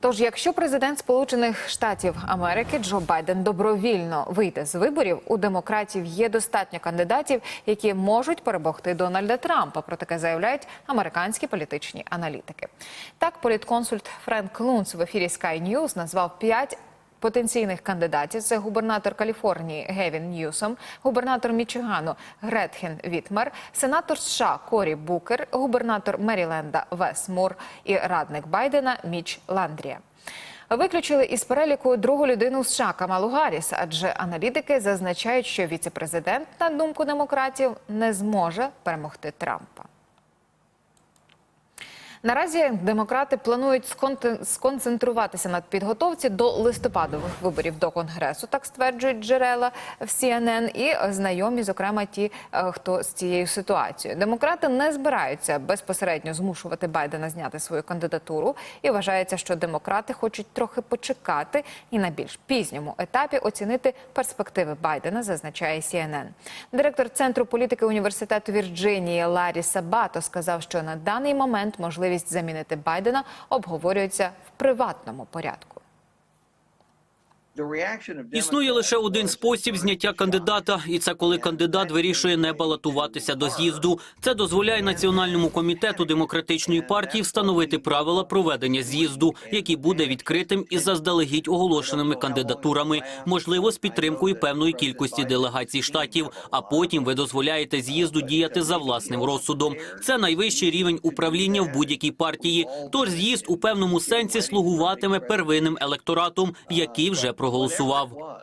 Тож, якщо президент Сполучених Штатів Америки Джо Байден добровільно вийде з виборів, у демократів є достатньо кандидатів, які можуть перемогти Дональда Трампа. Про таке заявляють американські політичні аналітики. Так, політконсульт Френк Лунц в ефірі Sky News назвав п'ять потенційних кандидатів. Це губернатор Каліфорнії Гевін Ньюсом, губернатор Мічигану Гретхен Вітмер, сенатор США Корі Букер, губернатор Меріленда Вес Мур і радник Байдена Міч Ландрія. Виключили із переліку другу людину США Камалу Гарріс, адже аналітики зазначають, що віцепрезидент, на думку демократів, не зможе перемогти Трампа. Наразі демократи планують сконцентруватися над підготовці до листопадових виборів до конгресу, так стверджують джерела в CNN, і знайомі, зокрема, ті, е, хто з цією ситуацією. Демократи не збираються безпосередньо змушувати Байдена зняти свою кандидатуру, і вважається, що демократи хочуть трохи почекати і на більш пізньому етапі оцінити перспективи Байдена, зазначає CNN. Директор центру політики університету Вірджинії Ларі Сабато сказав, що на даний момент можливість замінити Байдена обговорюється в приватному порядку. Існує лише один спосіб зняття кандидата, і це коли кандидат вирішує не балотуватися до з'їзду. Це дозволяє національному комітету демократичної партії встановити правила проведення з'їзду, який буде відкритим і заздалегідь оголошеними кандидатурами, можливо, з підтримкою певної кількості делегацій штатів. А потім ви дозволяєте з'їзду діяти за власним розсудом. Це найвищий рівень управління в будь-якій партії. Тож з'їзд у певному сенсі слугуватиме первинним електоратом, який вже проголосував.